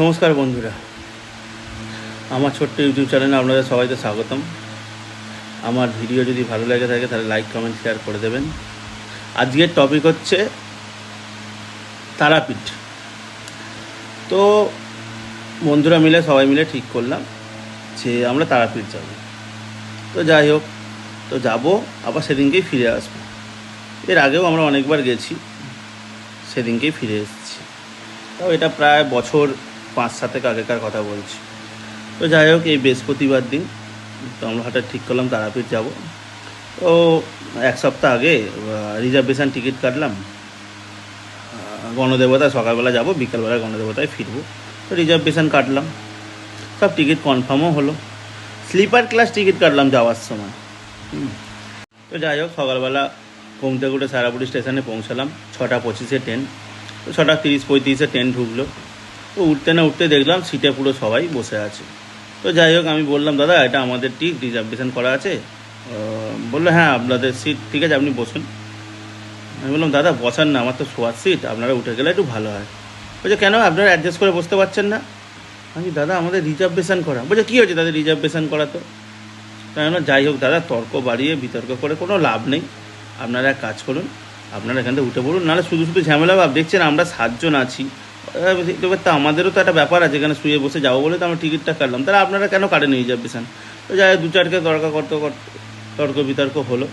নমস্কার বন্ধুরা। আমার ছোট্ট ইউটিউব চ্যানেলে আপনাদের সবাইকে স্বাগতম। আমার ভিডিও যদি ভালো লেগে থাকে, তাহলে লাইক কমেন্ট শেয়ার করে দেবেন। আজকের টপিক হচ্ছে তারাপীঠ। তো বন্ধুরা মিলে, সবাই মিলে ঠিক করলাম যে আমরা তারাপীঠ যাব। তো যাই হোক, তো যাব, আবার সেদিনকেই ফিরে আসব। এর আগেও আমরা অনেকবার গেছি, সেদিনকেই ফিরে এসেছি। তাও এটা প্রায় বছর পাঁচ সাতেক আগেকার কথা বলছি। তো যাই হোক, এই বৃহস্পতিবার দিন, তো আমরা হঠাৎ ঠিক করলাম তারাপীঠ যাব। তো এক সপ্তাহ আগে রিজার্ভেশন টিকিট কাটলাম। গণদেবতা সকালবেলা যাব বিকালবেলা গণদেবতায় ফিরবো। তো রিজার্ভেশন কাটলাম। সব টিকিট কনফার্মও হলো। স্লিপার ক্লাস টিকিট কাটলাম যাওয়ার সময়। তো যাই হোক, সকালবেলা থেকে উঠে সারাপুরি স্টেশনে পৌঁছালাম। ছটা পঁচিশে ট্রেন তো ছটা তিরিশ পঁয়ত্রিশে ট্রেন ঢুকলো। তো উঠতে না উঠতে দেখলাম সিটে পুরো সবাই বসে আছে। তো যাই হোক, আমি বললাম, দাদা, এটা আমাদের ঠিক রিজার্ভেশন করা আছে। বলল হ্যাঁ আপনাদের সিট ঠিক আছে, আপনি বসুন। আমি বললাম, দাদা, বসান না, আমার তো শোয়ার সিট আপনারা উঠে গেলে একটু ভালো হয়। বলছে, কেন? আপনারা অ্যাডজাস্ট করে বসতে পারছেন না? আমি দাদা, আমাদের রিজার্ভেশন করা। বলছে, কী হয়েছে তাদের রিজার্ভেশন করা তো? তাই না যাই হোক, দাদা, তর্ক বাড়িয়ে বিতর্ক করে কোনো লাভ নেই। আপনারা এক কাজ করুন, আপনারা এখান থেকে উঠে পড়ুন, নাহলে শুধু শুধু ঝামেলা ভাব, দেখছেন আমরা সাতজন আছি। এবার এবার তো আমাদেরও তো একটা ব্যাপার আছে, এখানে শুয়ে বসে যাব বলে তো আমরা টিকিটটা কাটলাম। তাহলে আপনারা কেন কাটেন রিজার্ভেশন তো যাই দু চারকে তর্ক করতে তর্ক বিতর্ক হলো।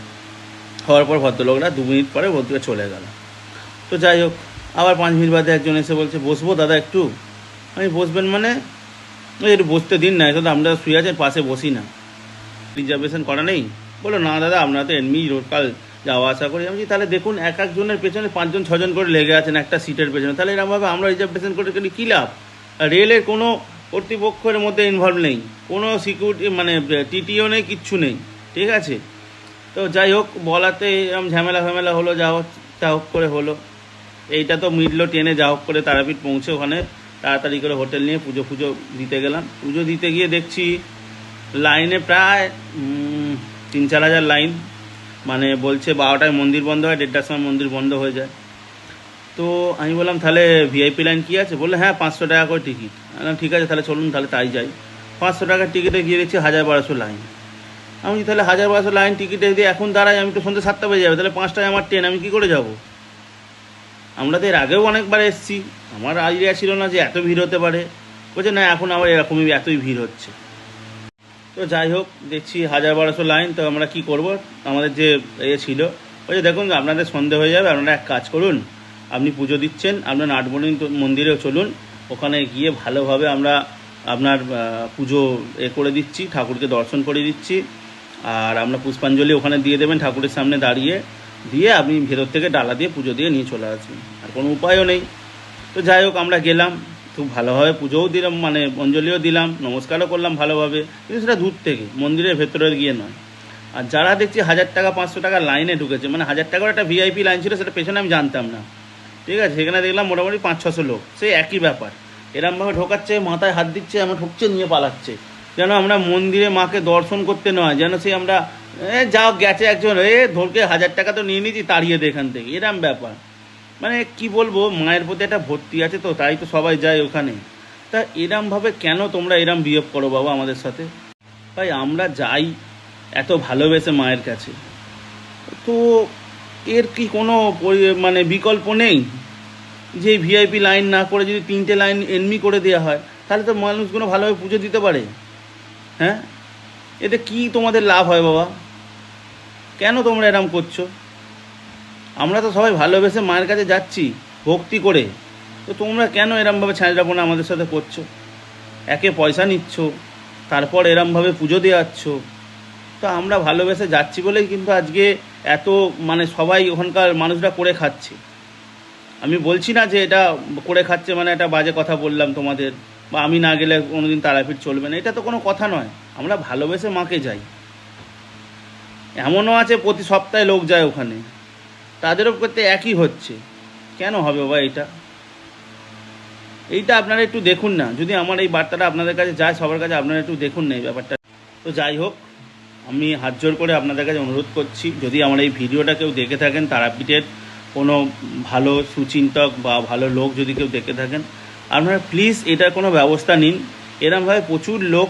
হওয়ার পর ভদ্রলোকরা দু মিনিট পরে ভদ্রলোক চলে গেল। তো যাই হোক, আবার পাঁচ মিনিট বাদে একজন এসে বলছে, বসবো দাদা একটু? আমি, বসবেন মানে? একটু বসতে দিন না তো, আমরা শুয়ে আছেন পাশে বসি না। রিজার্ভেশন করা নেই? বলো না দাদা আপনারা তো এমনি রোডকাল যাওয়া আসা করি। আমি তাহলে দেখুন, এক একজনের পেছনে পাঁচজন, ছজন করে লেগে আছেন একটা সিটের পেছনে। তাহলে এরকমভাবে আমরা রিজার্ভেশন করে গেলে কী লাভ? রেলের কোনো কর্তৃপক্ষের মধ্যে ইনভলভ নেই। কোনো সিকিউরিটি মানে টিটিও নেই, কিচ্ছু নেই। ঠিক আছে? তো যাই হোক, বলাতে এরকম ঝামেলা ফ্যামেলা হলো, যা হোক, তা হোক করে হলো। এইটা তো মিটলো ট্রেনে যা হোক করে তারাপীঠ পৌঁছে ওখানে তাড়াতাড়ি করে হোটেল নিয়ে পুজো ফুজো দিতে গেলাম। পুজো দিতে গিয়ে দেখছি লাইনে প্রায় তিন চার হাজার লাইন। মানে বলছে বারোটায় মন্দির বন্ধ হয়, দেড়টার সময় মন্দির বন্ধ হয়ে যায়। তো আমি বললাম, তাহলে ভিআইপি লাইন কী আছে? বললে হ্যাঁ পাঁচশো টাকা করে টিকিট বললাম, ঠিক আছে, তাহলে চলুন, তাহলে তাই যাই। পাঁচশো টাকার টিকিটে গিয়ে দেখছি হাজার বারোশো লাইন আমি তাহলে হাজার বারোশো লাইন টিকিটে যদি এখন দাঁড়াই, আমি তো সন্ধ্যে সাতটা বেজে যাবে, তাহলে পাঁচটায় আমার ট্রেন আমি কী করে যাব? আমরা তো এর আগেও অনেকবার এসেছি। আমার আইডিয়া ছিল না যে এত ভিড় হতে পারে। বলছে, না, এখন আবার এরকমই এতই ভিড় হচ্ছে। তো যাই হোক, দেখছি হাজার বারোশো লাইন, তো আমরা কি করব? আমাদের যে এ ছিল, ওই যে দেখুন, আপনাদের সন্ধে হয়ে যাবে, আপনারা এক কাজ করুন, আপনি পুজো দিচ্ছেন, আপনার নাটবণী মন্দিরেও চলুন, ওখানে গিয়ে ভালোভাবে আমরা আপনার পুজো এ করে দিচ্ছি, ঠাকুরকে দর্শন করে দিচ্ছি, আর আমরা পুষ্পাঞ্জলি ওখানে দিয়ে দেবেন ঠাকুরের সামনে দাঁড়িয়ে, দিয়ে আপনি ভেতর থেকে ডালা দিয়ে পুজো দিয়ে নিয়ে চলে আসবেন, আর কোনো উপায়ও নেই। তো যাই হোক, আমরা গেলাম খুব ভালোভাবে পুজোও দিলাম মানে অঞ্জলিও দিলাম, নমস্কারও করলাম ভালোভাবে। কিন্তু সেটা দূর থেকে, মন্দিরের ভেতরে গিয়ে নয়। আর যারা দেখছি হাজার টাকা, পাঁচশো টাকা লাইনে ঢুকেছে মানে হাজার টাকার একটা ভিআইপি লাইন ছিল, সেটা পেছনে আমি জানতাম না। ঠিক আছে, সেখানে দেখলাম মোটামুটি পাঁচ ছশো লোক, সেই একই ব্যাপার। এরমভাবে ঢোকাচ্ছে, মাথায় হাত দিচ্ছে, আমার ঢুকছে, নিয়ে পালাচ্ছে। যেন আমরা মন্দিরে মাকে দর্শন করতে নয়, যেন সেই আমরা যাও, গেছে একজন, এ ধরকে হাজার টাকা তো নিয়ে নিয়েছি, তাড়িয়ে দে এখান থেকে। এরম ব্যাপার। মানে কি বলব, মায়ের প্রতি একটা ভর্তি আছে তো, তাই তো সবাই যায় ওখানে। তা এরমভাবে কেন তোমরা এরম বিহেভ করো বাবা আমাদের সাথে? ভাই, আমরা যাই এত ভালোবেসে মায়ের কাছে। তো এর কি কোনো মানে বিকল্প নেই? যে ভিআইপি লাইন না করে যদি তিনটে লাইন এনমি করে দেওয়া হয়, তাহলে তো মানুষগুলো ভালোভাবে পুজো দিতে পারে। হ্যাঁ? এতে কি তোমাদের লাভ হয় বাবা? কেন তোমরা এরম করছ? আমরা তো সবাই ভালোবেসে মায়ের কাছে যাচ্ছি ভক্তি করে। তো তোমরা কেন এরমভাবে ছাঁচড়াপনা আমাদের সাথে করছ? একে পয়সা নিচ্ছ, তারপর এরমভাবে পুজো দেওয়াচ্ছ। তো আমরা ভালোবেসে যাচ্ছি বলেই কিন্তু আজকে এত মানে সবাই ওখানকার মানুষরা করে খাচ্ছে। আমি বলছি না যে এটা করে খাচ্ছে মানে একটা বাজে কথা বললাম তোমাদের, বা আমি না গেলে কোনোদিন তারাপীঠ চলবে না। এটা তো কোনো কথা নয়, আমরা ভালোবেসে মাকে যাই। এমনও আছে প্রতি সপ্তাহে লোক যায় ওখানে। তাদেরও করতে একই হচ্ছে। কেন হবে বাবা এটা? এইটা আপনারা একটু দেখুন না। যদি আমার এই বার্তাটা আপনাদের কাছে যায়, সবার কাছে আপনারা একটু দেখুন না এই ব্যাপারটা। তো যাই হোক, আমি হাত জোর করে আপনাদের কাছে অনুরোধ করছি, যদি আমার এই ভিডিওটা কেউ দেখে থাকেন তারাপীঠের কোনো ভালো সুচিন্তক বা ভালো লোক যদি কেউ দেখে থাকেন, আপনারা প্লিজ এটার কোনো ব্যবস্থা নিন। এরমভাবে প্রচুর লোক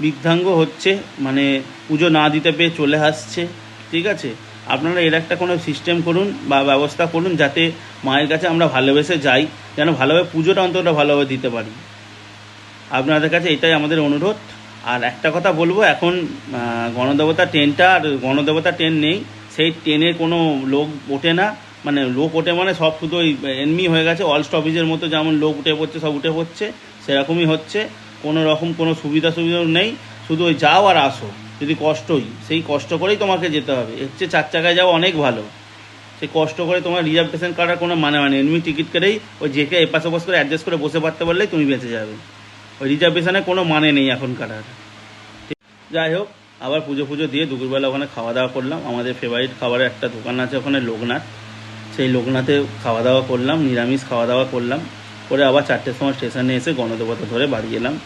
বৃদ্ধাঙ্গ হচ্ছে মানে পুজো না দিতে পেয়ে চলে আসছে, ঠিক আছে? আপনারা এর একটা কোনো সিস্টেম করুন বা ব্যবস্থা করুন যাতে মায়ের কাছে আমরা ভালোবেসে যাই, যেন ভালোভাবে পুজোটা অন্তত ভালোভাবে দিতে পারি। আপনাদের কাছে এটাই আমাদের অনুরোধ। আর একটা কথা বলব, এখন গণদেবতা ট্রেনটা আর গণদেবতা ট্রেন নেই। সেই ট্রেনে কোনো লোক ওঠে না। মানে লোক ওঠে মানে সব শুধু ওই এনমি হয়ে গেছে। অল স্টপেজের মতো যেমন লোক উঠে পড়ছে, সব উঠে পড়ছে, সেরকমই হচ্ছে। কোনো রকম কোনো সুবিধা সুবিধা নেই। শুধু ওই যাও আর আসো। যদি কষ্টই সেই কষ্ট করেই তোমাকে যেতে হবে। এর চেয়ে চার চাকায় যাওয়া অনেক ভালো। সেই কষ্ট করে তোমার রিজার্ভেশন করার কোনো মানে মানে এমনি টিকিট কেটেই ওই যেকে এপাশ ওপাশ করে অ্যাডজাস্ট করে বসে পারতে পারলেই তুমি বেঁচে যাবে। ওই রিজার্ভেশনে কোনো মানে নেই এখনকার আর। ঠিক- যাই হোক, আবার পুজো পুজো দিয়ে দুপুরবেলা ওখানে খাওয়া দাওয়া করলাম। আমাদের ফেভারিট খাবারের একটা দোকান আছে ওখানে লোকনাথ। সেই লোকনাথে খাওয়া দাওয়া করলাম, নিরামিষ খাওয়া দাওয়া করলাম। করে আবার চারটের সময় স্টেশনে এসে গণদেবতা ধরে বাড়ি এলাম।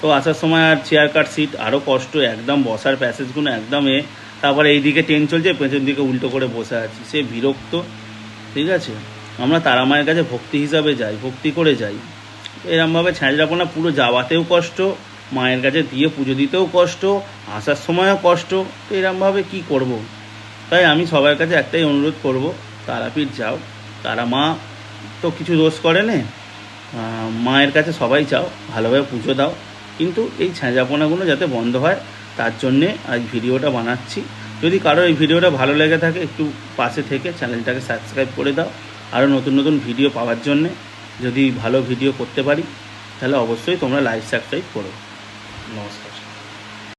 তো আসার সময় আর চেয়ার কাট সিট আরও কষ্ট, একদম বসার প্যাসেজগুলো একদম এ। তারপরে এইদিকে ট্রেন চলছে, পেছন দিকে উল্টো করে বসে আছি। সে বিরক্ত, ঠিক আছে? আমরা তারা মায়ের কাছে ভক্তি হিসাবে যাই, ভক্তি করে যাই। এরমভাবে ছ্যাঁচড়াপোনা পুরো যাওয়াতেও কষ্ট, মায়ের কাছে দিয়ে পুজো দিতেও কষ্ট, আসার সময়ও কষ্ট। তো এরমভাবে কী করব। তাই আমি সবার কাছে একটাই অনুরোধ করব, তারাপীঠ যাও। তারা মা তো কিছু দোষ করে নে মায়ের কাছে সবাই যাও, ভালোভাবে পুজো দাও। কিন্তু এই ছ্যাঁচাপোনাগুলো যাতে বন্ধ হয়, তার জন্যে আজ ভিডিওটা বানাচ্ছি। যদি কারও এই ভিডিওটা ভালো লেগে থাকে, একটু পাশে থেকে চ্যানেলটাকে সাবস্ক্রাইব করে দাও। আরও নতুন নতুন ভিডিও পাওয়ার জন্যে যদি ভালো ভিডিও করতে পারি, তাহলে অবশ্যই তোমরা লাইভ সাবস্ক্রাইব করো। নমস্কার।